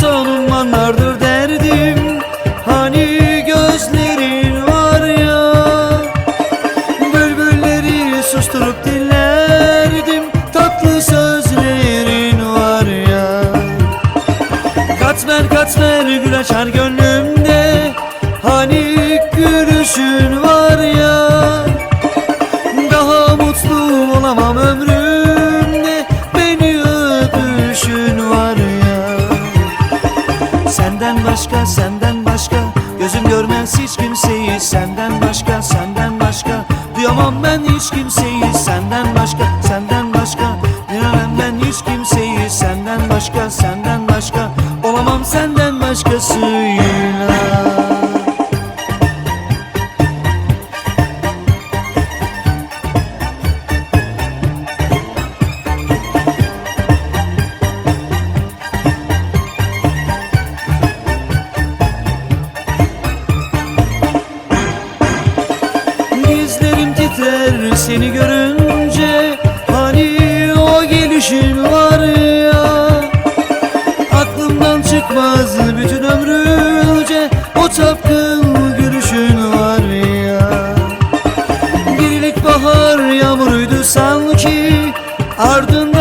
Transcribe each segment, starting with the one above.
sonum anlardır derdim. Hani gözlerin var ya Bülbülleri susturup dinlerdim. Tatlı sözlerin var ya. Katmer katmer gül açar gönlümde. Hani gülüşün senden başka. Gözüm görmez hiç kimseyi Senden başka senden başka. Duyamam ben hiç kimseyi Senden başka senden başka. Dinlemem ben hiç kimseyi Senden başka senden başka. Olamam senden başkasıyla seni görünce Hani o gelişin var ya. Aklımdan çıkmaz bütün ömrümce O çapkın gülüşün var ya. Birilik bahar yağmuruydu sanki Ardından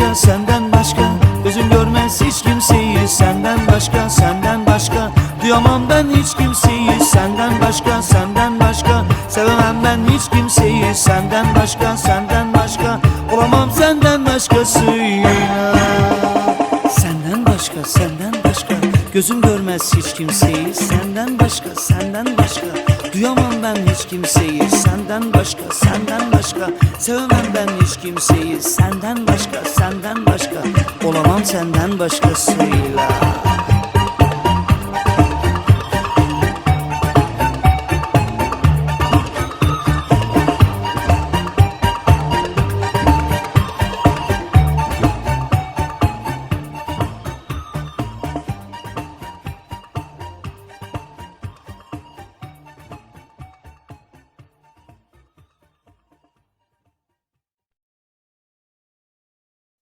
başka senden başka. Gözüm görmez hiç kimseyi Senden başka senden başka. Duyamam ben hiç kimseyi Senden başka senden başka. Sevemem ben hiç kimseyi Senden başka senden başka. Olamam senden başkasıyla Senden başka senden başka. Gözüm görmez hiç kimseyi Senden başka senden başka Duyamam ben hiç kimseyi. Senden başka senden başka. Sevemem ben hiç kimseyi. Senden başka senden başka. Olamam senden başkasıyla